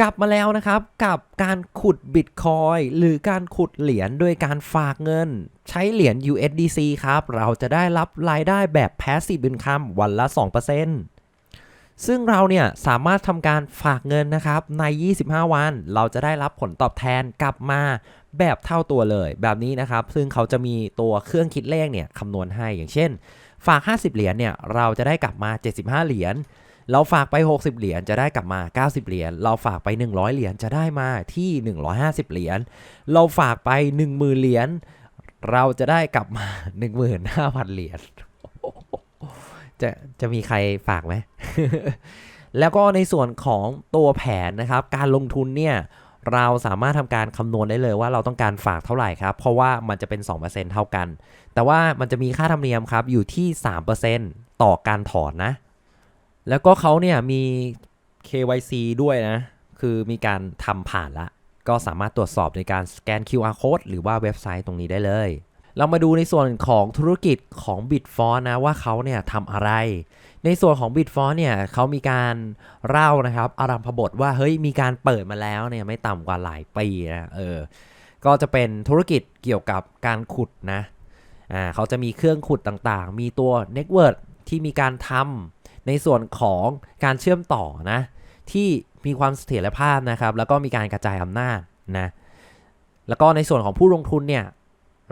กลับมาแล้วนะครับกับการขุดบิตคอยหรือการขุดเหรียญโดยการฝากเงิน ใช้เหรียญ USDC ครับ เราจะได้รับรายได้แบบ Passive Income วันละ 2%ซึ่งเราเนี่ยสามารถทำการฝากเงินนะครับใน 25 วัน เราจะได้รับผลตอบแทนกลับมาแบบเท่าตัวเลยแบบนี้นะครับ ซึ่งเขาจะมีตัวเครื่องคิดเลขเนี่ยคำนวณให้อย่างเช่น ฝาก 50 เหรียญเนี่ยเราจะได้กลับมา 75 เหรียญ เราฝากไป 60 เหรียญจะได้กลับมา 90 เหรียญ เราฝากไป 100 เหรียญจะได้มาที่ 150 เหรียญ เราฝากไป 10,000 เหรียญ เราจะได้กลับมา 15,000 เหรียญ จะจะมีใครฝากไหม แล้วก็ในส่วนของตัวแผนนะครับ การลงทุนเนี่ยเราสามารถทำการคำนวณได้เลยว่าเราต้องการฝากเท่าไหร่ครับ เพราะว่ามันจะเป็น 2%เท่ากัน แต่ว่ามันจะมีค่าธรรมเนียมครับอยู่ที่ 3%ต่อการถอนนะ แล้วก็เขาเนี่ยมี KYC ด้วยนะ คือมีการทำผ่านละ ก็สามารถตรวจสอบในการสแกน QR code หรือว่าเว็บไซต์ตรงนี้ได้เลย เรามาดูในส่วนของธุรกิจของ Bitfont นะว่าเขาเนี่ยทำอะไร ในส่วนของ Bitfont เนี่ยเขามีการเล่านะครับอารัมพบทว่าเฮ้ยมีการเปิดมาแล้วเนี่ยไม่ต่ำกว่าหลายปีนะเออ ก็จะเป็นธุรกิจเกี่ยวกับการขุดนะ อ่าเขาจะมีเครื่องขุดต่างๆ มีตัวเน็ตเวิร์ที่มีการทำ ในส่วนของการเชื่อมต่อนะที่มีความเสถียรภาพนะครับ แล้วก็มีการกระจายอำนาจนะแล้วก็ในส่วนของผู้ลงทุนเนี่ย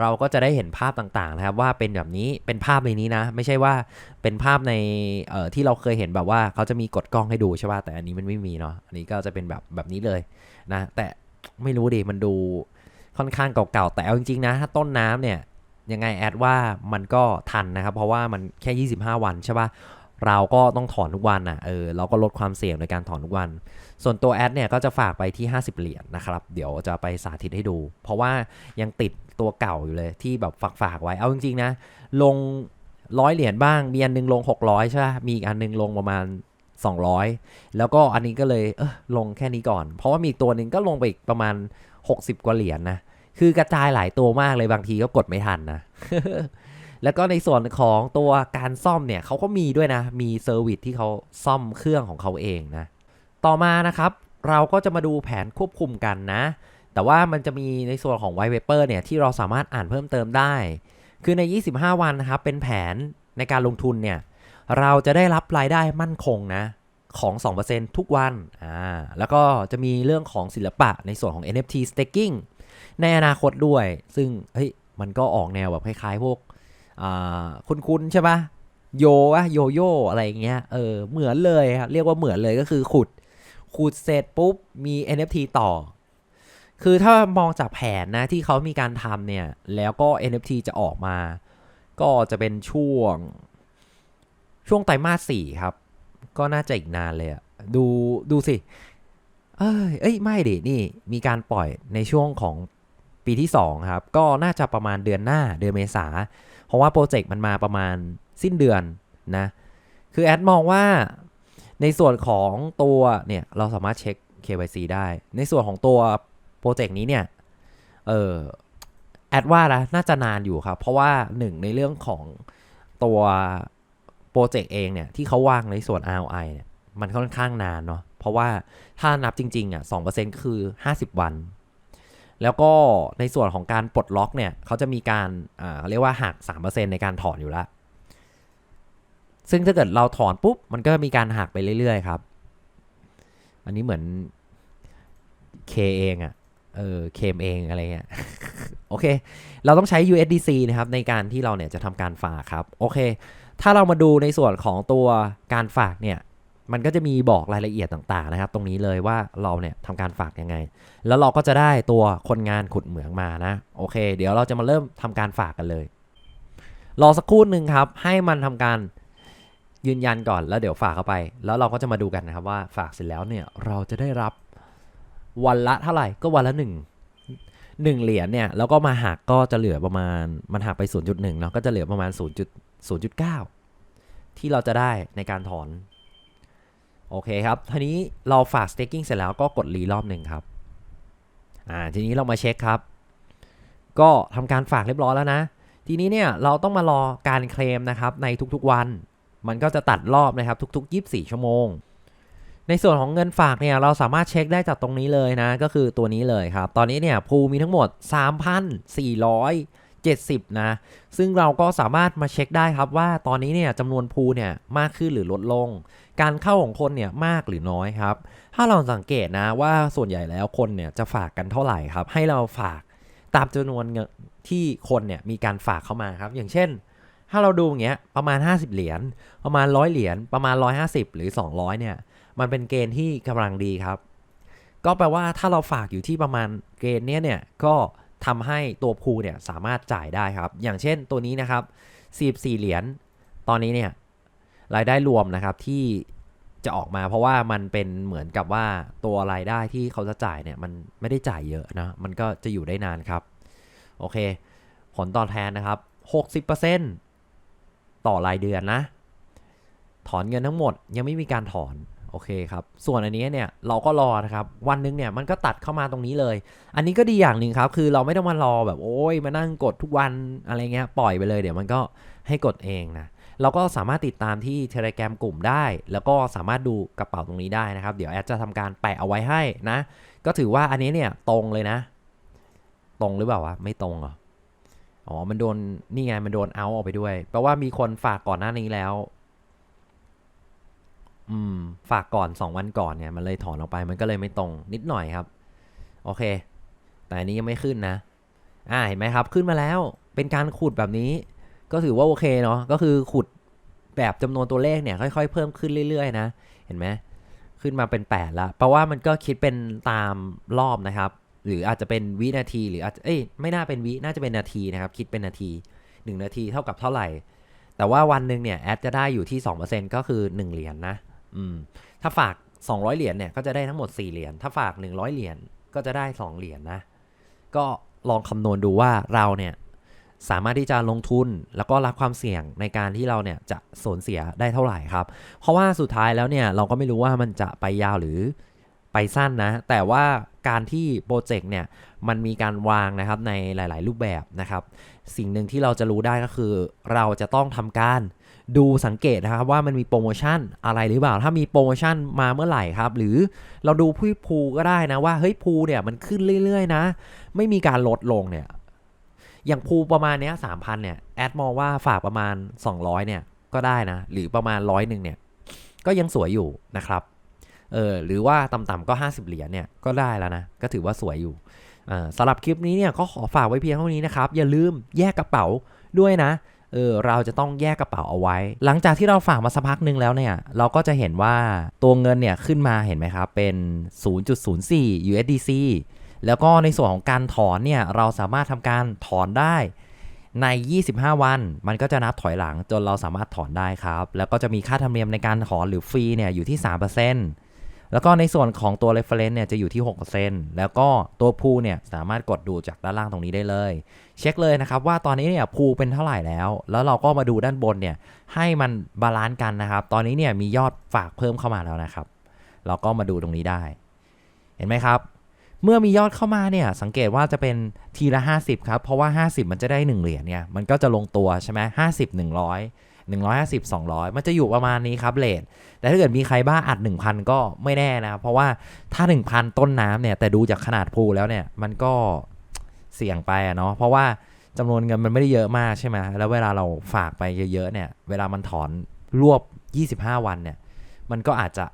เราก็จะได้เห็นภาพต่างๆนะครับว่าเป็นแบบนี้เป็นภาพในนี้นะ ไม่ใช่ว่าเป็นภาพในเอ่อที่เราเคยเห็นแบบว่าเขาจะมีกดกล้องให้ดูใช่ป่ะแต่อันนี้มันไม่มีเนาะอันนี้ก็จะเป็นแบบแบบนี้เลยนะแต่ไม่รู้ดิมันดูค่อนข้างเก่าๆแต่เอาจริงๆนะถ้าต้นน้ำเนี่ยยังไงแอดว่ามันก็ทันนะครับ เพราะว่ามันแค่ 25 วันใช่ปะ เราก็ต้องถอนทุกวันอะเออเราก็ลดความเสี่ยงในการถอนทุกวัน ส่วนตัวแอดเนี่ยก็จะฝากไปที่ 50 เหรียญนะครับเดี๋ยวจะไปสาธิตให้ดู เพราะว่ายังติดตัวเก่าอยู่เลยที่แบบฝากฝากๆไว้เอาจริงๆนะ ลงร้อยเหรียญบ้าง มีอันนึงลง 600 ใช่ปะมีอีกอันนึงลงประมาณ 200 แล้วก็อันนี้ก็เลยเออลงแค่นี้ก่อน เพราะว่ามีตัวหนึ่งก็ลงไปอีกประมาณ 60 กว่าเหรียญนะคือกระจายหลายตัวมากเลยบางทีก็กดไม่ทันนะ แล้วก็ในส่วนของตัวการซ่อมเนี่ยเขาก็มีด้วยนะ มีเซอร์วิสที่เขาซ่อมเครื่องของเขาเองนะ ต่อมานะครับ เราก็จะมาดูแผนควบคุมกันนะ แต่ว่ามันจะมีในส่วนของ White Paper เนี่ยที่เราสามารถอ่านเพิ่มเติมได้ คือใน 25 วันนะครับ เป็นแผนในการลงทุนเนี่ย เราจะได้รับรายได้มั่นคงนะของ 2%ทุกวัน อ่า แล้วก็จะมีเรื่องของศิลปะในส่วนของ NFT staking ในอนาคตด้วย ซึ่ง เฮ้ย มันก็ออกแนวแบบคล้ายๆ พวก คุ้นๆใช่ปะโยวะโยโย่อะไรเงี้ยเออเหมือนเลยครับเรียกว่าเหมือนเลยก็คือขุด ขุดเสร็จปุ๊บมี NFT ต่อ คือถ้ามองจากแผนนะที่เขามีการทำเนี่ย แล้วก็ NFT จะออกมา ก็จะเป็นช่วง ช่วงไตรมาสสี่ครับ ก็น่าจะอีกนานเลยอะดูดูสิ เอ้ยเอ้ยไม่ดินี่มีการปล่อยในช่วงของ ปีที่2ครับก็น่าจะประมาณเดือนหน้าเดือนเมษา เพราะว่าโปรเจกต์มันมาประมาณสิ้นเดือนนะคือแอดมองว่าในส่วนของตัวเนี่ยเราสามารถเช็ค KYC ได้ ในส่วนของตัวโปรเจกต์นี้เนี่ยเออแอดว่านะน่าจะนานอยู่ครับ เพราะว่าหนึ่งในเรื่องของตัวโปรเจกต์เองเนี่ยที่เขาวางในส่วน ROI เนี่ยมันค่อนข้างนานเนาะเพราะว่าถ้านับจริงๆอะ2%คือ50วัน แล้วก็ในส่วนของการปลดล็อกเนี่ยเขาจะมีการเขาเรียกว่าหัก 3%ในการถอนอยู่แล้ว ซึ่งถ้าเกิดเราถอนปุ๊บ มันก็มีการหักไปเรื่อยๆครับ อันนี้เหมือน K เองอะ่ะเออเคมเองอะไรเงี้ยโอเค เราต้องใช้ USDC นะครับในการที่เราเนี่ยจะทำการฝากครับ โอเค ถ้าเรามาดูในส่วนของตัวการฝากเนี่ย มันก็จะมีบอกรายละเอียดต่างๆนะครับ ตรงนี้เลยว่าเราเนี่ยทำการฝากยังไง แล้วเราก็จะได้ตัวคนงานขุดเหมืองมานะ โอเค เดี๋ยวเราจะมาเริ่มทำการฝากกันเลย รอสักครู่หนึ่งครับ ให้มันทำการยืนยันก่อนแล้วเดี๋ยวฝากเข้าไป แล้วเราก็จะมาดูกันนะครับว่าฝากเสร็จแล้วเนี่ยเราจะได้รับวันละเท่าไหร่ก็วันละหนึ่งหนึ่งเหรียญเนี่ยแล้วก็มาหักก็จะเหลือประมาณมันหักไป0.1เนาะก็จะเหลือประมาณ0.0.9 ที่เราจะได้ในการถอน โอเคครับทีนี้เราฝาก staking เสร็จแล้วก็กดรีรอบหนึ่งครับอ่าทีนี้เรามาเช็คครับ ก็ทำการฝากเรียบร้อยแล้วนะ ทีนี้เนี่ยเราต้องมารอการเคลมนะครับในทุกๆวัน มันก็จะตัดรอบนะครับทุก ๆ 24 ชั่วโมง ในส่วนของเงินฝากเนี่ยเราสามารถเช็คได้จากตรงนี้เลยนะ ก็คือตัวนี้เลยครับ ตอนนี้เนี่ยภูมีทั้งหมด 70 นะ ซึ่งเราก็สามารถมาเช็คได้ครับว่าตอนนี้เนี่ยจำนวนภูเนี่ยมากขึ้นหรือลดลง การเข้าของคนเนี่ยมากหรือน้อยครับ ถ้าเราสังเกตนะว่าส่วนใหญ่แล้วคนเนี่ยจะฝากกันเท่าไหร่ครับ ให้เราฝากตามจำนวนเงินที่คนเนี่ยมีการฝากเข้ามาครับ อย่างเช่น ถ้าเราดูอย่างเงี้ยประมาณ 50 เหรียญประมาณ 100 เหรียญประมาณ 150 หรือ 200 เนี่ย มันเป็นเกณฑ์ที่กำลังดีครับ ก็แปลว่าถ้าเราฝากอยู่ที่ประมาณเกณฑ์เนี้ยเนี่ยก็ ทำให้ตัวพูเนี่ยสามารถจ่ายได้ครับ อย่างเช่นตัวนี้นะครับ44เหรียญตอนนี้เนี่ยรายได้รวมนะครับที่จะออกมาเพราะว่ามันเป็นเหมือนกับว่าตัวรายได้ที่เขาจะจ่ายเนี่ยมันไม่ได้จ่ายเยอะนะมันก็จะอยู่ได้นานครับโอเค ผลตอบแทนนะครับ 60%ต่อรายเดือนนะ ถอนเงินทั้งหมดยังไม่มีการถอน โอเคครับ ส่วนอันนี้เนี่ยเราก็รอนะครับ วันหนึงเนี่ยมันก็ตัดเข้ามาตรงนี้เลย อันนี้ก็ดีอย่างหนึ่งครับ คือเราไม่ต้องมารอแบบโอ้ยมานั่งกดทุกวันอะไรเงี้ยปล่อยไปเลย เดี๋ยวมันก็ให้กดเองนะเราก็สามารถติดตามที่ Telegram กลุ่มได้ แล้วก็สามารถดูกระเป๋าตรงนี้ได้นะครับ เดี๋ยวแอดจะทำการแปะเอาไว้ให้นะ ก็ถือว่าอันนี้เนี่ยตรงเลยนะ ตรงหรือเปล่าวะไม่ตรงเหรออ๋อมันโดนนี่ไงมันโดนเอาออกไปด้วยแปลว่ามีคนฝากก่อนหน้านี้แล้ว อืม ฝากก่อน 2 วันก่อนเนี่ย มันเลยถอนออกไปมันก็เลยไม่ตรงนิดหน่อยครับ โอเค แต่อันนี้ยังไม่ขึ้นนะ อ่าเห็นไหมครับ ขึ้นมาแล้วเป็นการขุดแบบนี้ ก็ถือว่าโอเคเนาะก็คือขุดแบบจำนวนตัวเลขเนี่ยค่อยๆ เพิ่มขึ้นเรื่อยๆนะ เห็นไหมขึ้นมาเป็น8ละแปลว่ามันก็คิดเป็นตามรอบนะครับ หรืออาจจะเป็นวินาทีหรืออาจจะเอ้ยไม่น่าเป็นวิน่าจะเป็นนาทีนะครับ คิดเป็นนาที 1 นาทีเท่ากับเท่าไหร่ แต่ว่าวันหนึ่งเนี่ยแอดจะได้อยู่ที่ 2%ก็คือ 1 เหรียญนนะ อืมถ้าฝาก 200 เหรียญเนี่ยก็จะได้ทั้งหมด 4 เหรียญถ้าฝาก 100 เหรียญก็จะได้ 2 เหรียญนะ ก็ลองคำนวณดูว่าเราเนี่ยสามารถที่จะลงทุนแล้วก็รับความเสี่ยงในการที่เราเนี่ยจะสูญเสียได้เท่าไหร่ครับ เพราะว่าสุดท้ายแล้วเนี่ยเราก็ไม่รู้ว่ามันจะไปยาวหรือไปสั้นนะ แต่ว่าการที่โปรเจกต์เนี่ยมันมีการวางนะครับในหลาย ๆ รูปแบบนะครับ สิ่งหนึ่งที่เราจะรู้ได้ก็คือ เราจะต้องทำการ ดูสังเกตนะครับว่ามันมีโปรโมชั่นอะไรหรือเปล่า ถ้ามีโปรโมชั่นมาเมื่อไหร่ครับ หรือเราดูผู้ภูก็ได้นะว่าเฮ้ยภูเนี่ยมันขึ้นเรื่อยๆนะ ไม่มีการลดลงเนี่ย อย่างภูประมาณเนี้ยสามพันเนี่ยแอดมองว่าฝากประมาณ 200เนี่ยก็ได้นะ หรือประมาณร้อยหนึ่งเนี่ย ก็ยังสวยอยู่นะครับเออหรือว่าต่ำๆก็ 50 เหรียญเนี่ยก็ได้แล้วนะ ก็ถือว่าสวยอยู่อ่าสำหรับคลิปนี้เนี่ยก็ขอฝากไว้เพียงเท่านี้นะครับ อย่าลืมแยกกระเป๋าด้วยนะ เออเราจะต้องแยกกระเป๋าเอาไว้ หลังจากที่เราฝากมาสักพักหนึ่งแล้วเนี่ยเราก็จะเห็นว่าตัวเงินเนี่ยขึ้นมาเห็นไหมครับเป็น 0.04 USDC แล้วก็ในส่วนของการถอนเนี่ยเราสามารถทำการถอนได้ใน 25 วัน มันก็จะนับถอยหลังจนเราสามารถถอนได้ครับ แล้วก็จะมีค่าธรรมเนียมในการถอนหรือฟรีเนี่ยอยู่ที่ 3% แล้วก็ในส่วนของตัว reference เนี่ยจะอยู่ที่ 6%แล้วก็ตัวพูเนี่ยสามารถกดดูจากด้านล่างตรงนี้ได้เลย เช็คเลยนะครับว่าตอนนี้เนี่ยพูเป็นเท่าไหร่แล้ว แล้วเราก็มาดูด้านบนเนี่ยให้มันบาลานซ์กันนะครับ ตอนนี้เนี่ยมียอดฝากเพิ่มเข้ามาแล้วนะครับ เราก็มาดูตรงนี้ได้ เห็นไหมครับ เมื่อมียอดเข้ามาเนี่ยสังเกตว่าจะเป็นทีละ 50 ครับ เพราะว่า 50 มันจะได้ 1 เหรียญเนี่ยมันก็จะลงตัวใช่ไหมห้าสิบหนึ่งร้อย หนึ่งร้อยห้าสิบสองร้อยมันจะอยู่ประมาณนี้ครับเลทแต่ถ้าเกิดมีใครบ้าอัด 1,000 ก็ไม่แน่นะครับ เพราะว่าถ้า 1,000 ต้นน้ำเนี่ย แต่ดูจากขนาดพูแล้วเนี่ย มันก็เสี่ยงไปอะเนาะเพราะว่าจำนวนเงินมันไม่ได้เยอะมากใช่ไหมแล้วเวลาเราฝากไปเยอะๆเนี่ย เวลามันถอนรวบ 25 วันเนี่ย มันก็อาจจะ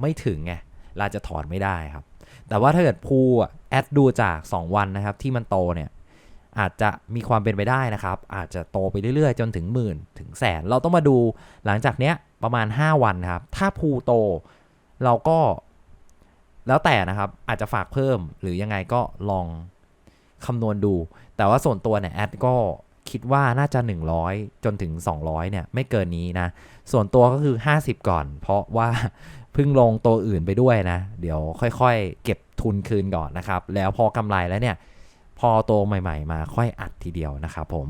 ไม่ถึงไงเราจะถอนไม่ได้ครับ แต่ว่าถ้าเกิดพูอะแอดดูจาก 2 วันนะครับ ที่มันโตเนี่ย อาจจะมีความเป็นไปได้นะครับ อาจจะโตไปเรื่อยๆ จนถึงหมื่นถึงแสน เราต้องมาดูหลังจากเนี้ยประมาณ 5 วันครับ ถ้าพูโตเราก็แล้วแต่นะครับ อาจจะฝากเพิ่มหรือยังไงก็ลองคำนวณดู แต่ว่าส่วนตัวเนี่ยแอดก็คิดว่าน่าจะ 100 จนถึง 200 เนี่ย ไม่เกินนี้นะ ส่วนตัวก็คือ 50 ก่อน เพราะว่าเพิ่งลงตัวอื่นไปด้วยนะ เดี๋ยวค่อยๆ เก็บทุนคืนก่อนนะครับ แล้วพอกำไรแล้วเนี่ย พอโตใหม่ ๆ มาค่อยอัดทีเดียวนะครับผม